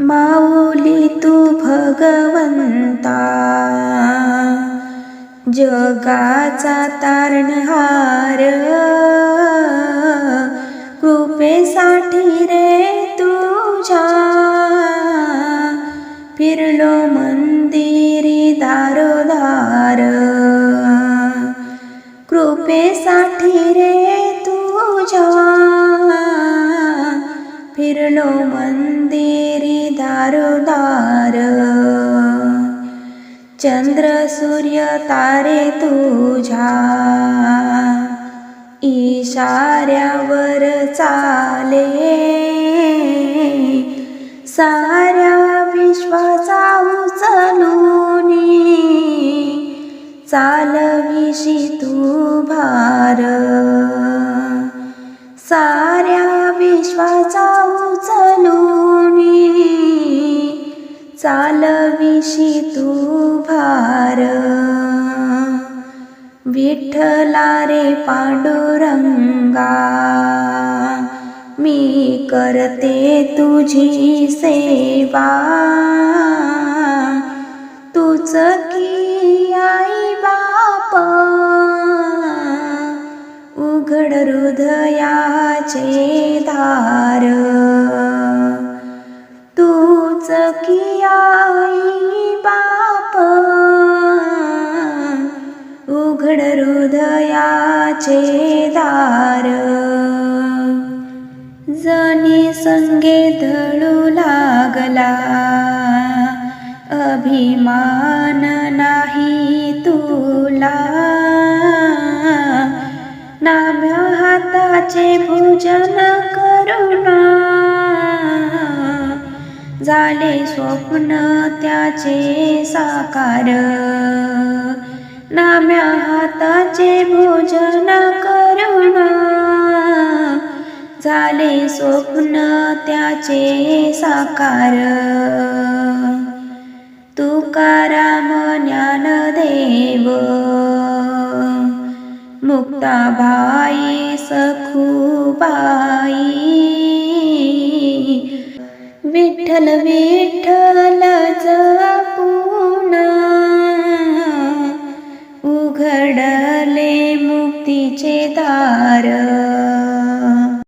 माऊली तू भगवंता. जगाचा तारणहार. कृपेसाठी रे तुझ्या. फिरलो मंदिरी दारोदार. कृपेसाठी रे तुझ्या. फिरलो मंदिरी दारोदार। चंद्र सूर्य तारे तुझ्या इशाऱ्यावर चाले। साऱ्या विश्वाचा उचलून चालविशी तू भार। साऱ्या विश्वाचा उचलून चालविशी तू भार. विठ्ठला रे पांडुरंगा मी करते तुझी सेवा. तूच की आई बाप? उघड हृदयाचे धार. की आई बाप. उघड हृदयाचे दार. जनी संगे धळू लागला. अभिमान नाही तुला. नाम्या हाताचे भोजन करुणा. झाले स्वप्न त्याचे साकार. नाम्या हाताचे भोजन करुण झाले स्वप्न त्याचे साकार. तुकाराम ज्ञानदेव मुक्ताबाई सखूबाई उघडले मुक्तीचे दार.